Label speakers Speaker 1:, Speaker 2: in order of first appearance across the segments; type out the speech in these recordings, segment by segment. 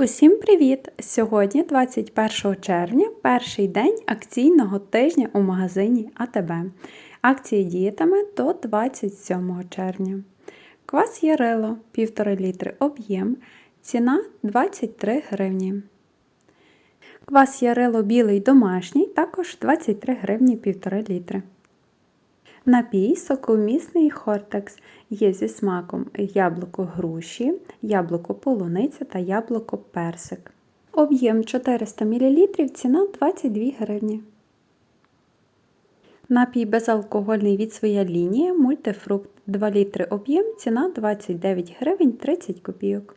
Speaker 1: Усім привіт! Сьогодні, 21 червня, перший день акційного тижня у магазині АТБ. Акції діятиме до 27 червня. Квас Ярило 1,5 літри об'єм. Ціна 23 гривні. Квас Ярило білий домашній також 23 гривні 1,5 літри. Напій соковмісний хортекс є зі смаком яблуко груші, яблуко полуниця та яблуко персик. Об'єм 400 мл, ціна 22 гривні. Напій безалкогольний від своя лінія, мультифрукт 2 літри об'єм, ціна 29 гривень 30 копійок.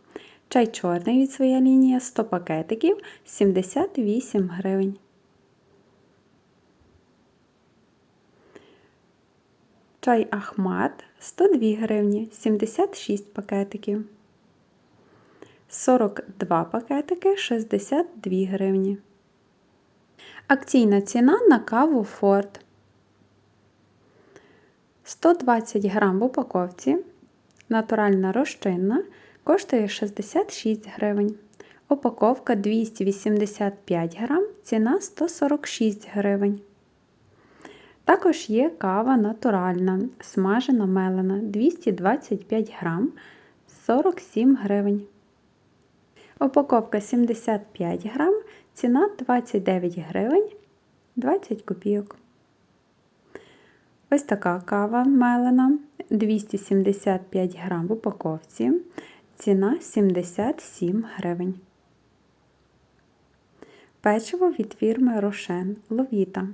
Speaker 1: Чай чорний від своя лінія 100 пакетиків 78 гривень. Чай Ахмат 102 гривні 76 пакетиків. 42 пакетики 62 гривні. Акційна ціна на каву Форд. 120 грам в упаковці. Натуральна розчинна коштує 66 гривень. Упаковка 285 грам, ціна 146 гривень. Також є кава натуральна, смажена мелена 225 грам 47 гривень. Упаковка 75 грам, ціна 29 гривень 20 копійок. Ось така кава мелена 275 грам в упаковці. Ціна 77 гривень. Печиво від фірми Рошен Ловіта.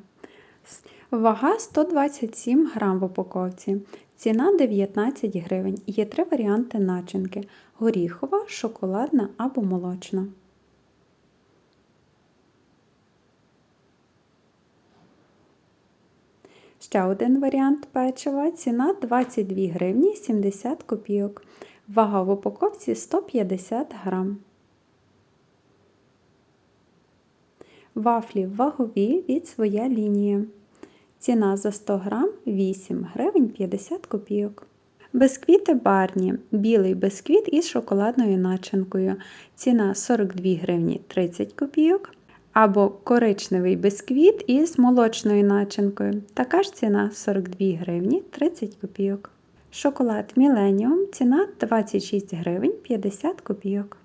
Speaker 1: Вага 127 грам в упаковці. Ціна 19 гривень. Є три варіанти начинки: горіхова, шоколадна або молочна. Ще один варіант печива. Ціна 22 гривні 70 копійок. Вага в упаковці 150 грам. Вафлі вагові від своя лінія. Ціна за 100 грам 8 гривень 50 копійок. Бисквіти барні. Білий бисквіт із шоколадною начинкою. Ціна 42 гривні 30 копійок. Або коричневий бисквіт із молочною начинкою. Така ж ціна 42 гривні 30 копійок. Шоколад Millennium ціна 26 гривень 50 копійок.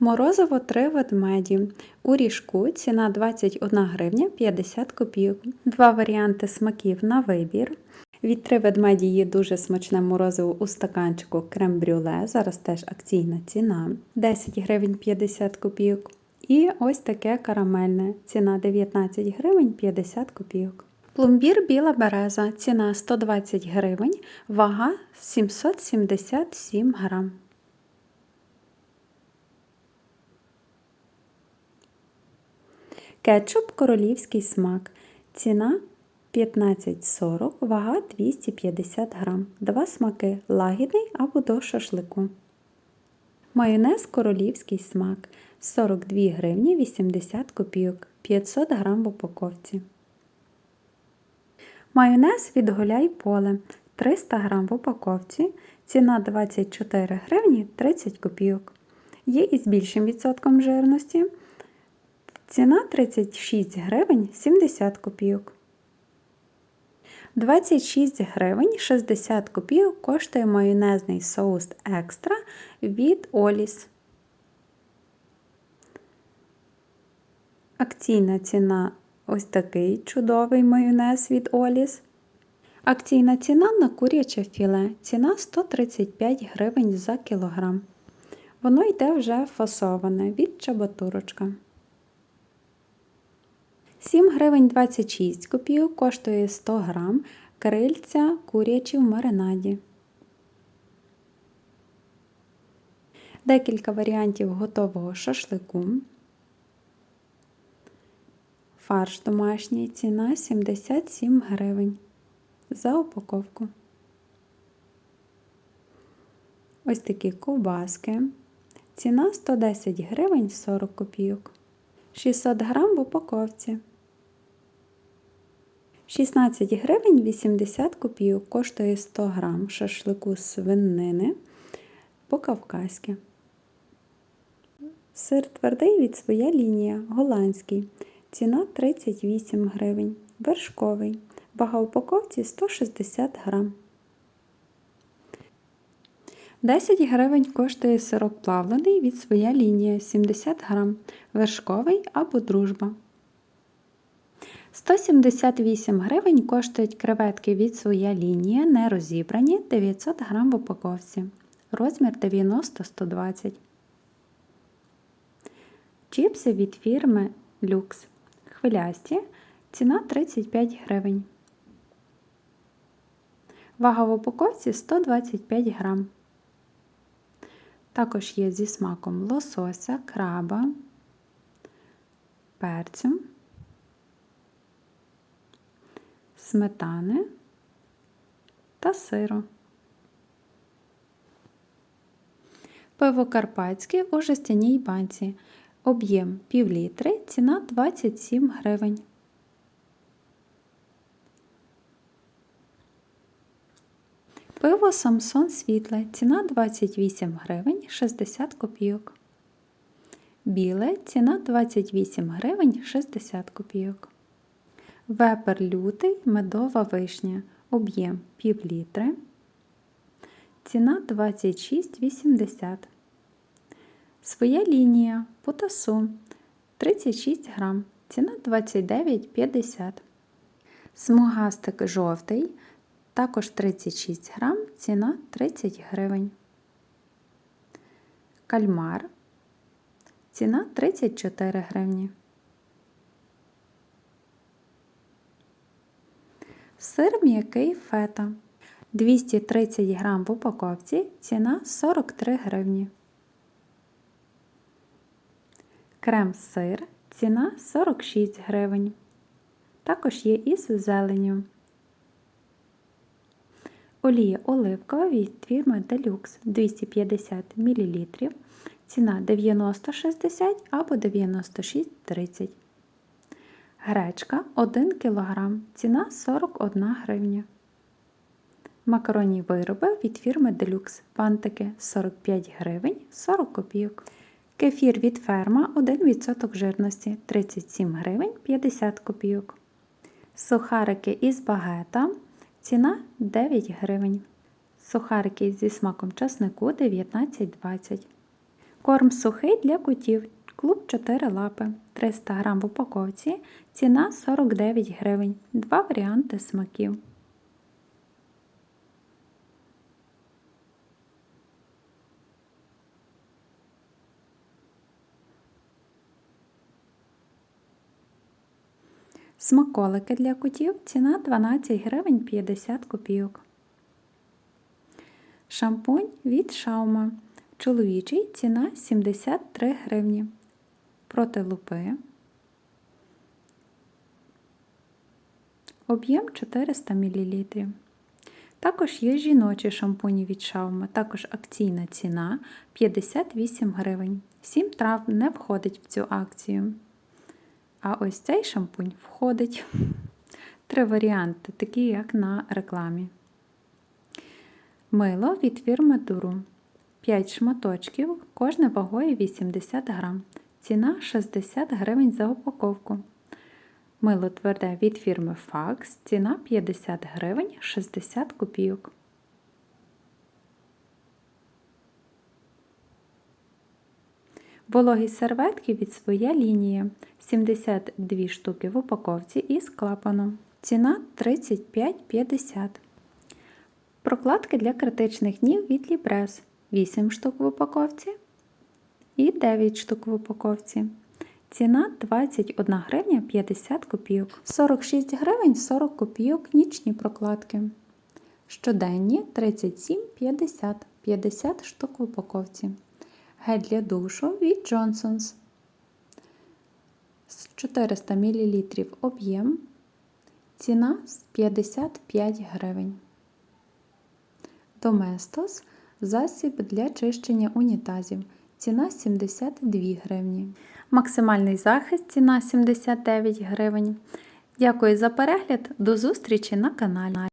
Speaker 1: Морозиво 3 ведмеді. У ріжку ціна 21 гривня 50 копійок. Два варіанти смаків на вибір. Від 3 ведмеді є дуже смачне морозиво у стаканчику крем-брюле. Зараз теж акційна ціна 10 гривень 50 копійок. І ось таке карамельне. Ціна 19 гривень 50 копійок. Пломбір біла береза. Ціна 120 гривень, вага 777 грам. Кетчуп королівський смак. Ціна 15,40, вага 250 грам. Два смаки лагідний або до шашлику. Майонез королівський смак 42 гривні 80 копійок, 500 грам в упаковці. Майонез від гуляй поле 300 грам в упаковці. Ціна 24 гривні 30 копійок. Є і з більшим відсотком жирності. Ціна 36 гривень 70 копійок. 26 гривень 60 копійок коштує майонезний соус екстра від Оліс. Акційна ціна ось такий чудовий майонез від Оліс. Акційна ціна на куряче філе. Ціна 135 гривень за кілограм. Воно йде вже фасоване від чабатурочка. 7 гривень 26 копійок коштує 100 грам крильця курячі в маринаді. Декілька варіантів готового шашлику. Фарш домашній ціна 77 гривень за упаковку. Ось такі ковбаски. Ціна 110 гривень 40 копійок. 600 грам в упаковці. 16 гривень 80 копійок коштує 100 грам шашлику свинини по-кавказьки. Сир твердий від своя лінія, голландський. Ціна 38 гривень. Вершковий. Вага упаковці 160 грам. 10 гривень коштує сирок плавлений від своя лінія 70 грам. Вершковий або дружба. 178 гривень коштують креветки від своя лінія, не розібрані 900 грам в упаковці. Розмір 90-120. Чіпси від фірми Люкс. Хвилясті. Ціна 35 гривень. Вага в упаковці 125 грам. Також є зі смаком лосося, краба, перцю, сметани та сиру. Пиво карпатське у жестяній банці. Об'єм пів літри, ціна 27 гривень. Пиво Самсон світле, ціна 28 гривень 60 копійок. Біле ціна 28 гривень 60 копійок. Вепер лютий медова вишня. Об'єм пів літри. Ціна 26,80. Своя лінія потасу 36 грам. Ціна 29,50. Смугастик жовтий. Також 36 грам, ціна 30 гривень. Кальмар. Ціна 34 гривні. Сир м'який фета. 230 грам в упаковці. Ціна 43 гривні. Крем-сир. Ціна 46 гривень. Також є із зеленю. Олія оливкова від фірми Deluxe 250 мл. Ціна 90,60 або 96,30. Гречка 1 кг. Ціна 41 гривня. Макаронні вироби від фірми Deluxe. Пантики 45 гривень 40 копійок. Кефір від ферма 1% жирності 37 гривень 50 копійок. Сухарики із багета Ціна 9 гривень. Сухарики зі смаком часнику 19,20. Корм сухий для котів. Клуб 4 лапи. 300 грам в упаковці. Ціна 49 гривень. Два варіанти смаків. Смаколики для котів ціна 12 гривень 50 копійок. Шампунь від шаума. Чоловічий ціна 73 гривні. Проти лупи. Об'єм 400 мл. Також є жіночі шампуні від шаума. Також акційна ціна 58 гривень. 7 трав не входить в цю акцію. А ось цей шампунь входить. Три варіанти, такі, як на рекламі. Мило від фірми Дуру. 5 шматочків, кожне вагою 80 грам. Ціна 60 гривень за упаковку. Мило тверде від фірми Fax. Ціна 50 гривень 60 копійок. Вологі серветки від своя лінія 72 штуки в упаковці із клапаном. Ціна 35,50. Прокладки для критичних днів від Libres 8 штук в упаковці і 9 штук в упаковці. Ціна 21 гривня 50 копійок. 46 гривень 40 копійок нічні прокладки. Щоденні 37,50 50 штук в упаковці. Гель для душу від Johnson's. 400 мл об'єм. Ціна 55 гривень. Доместос засіб для чищення унітазів. Ціна 72 гривні. Максимальний захист ціна 79 гривень. Дякую за перегляд. До зустрічі на каналі.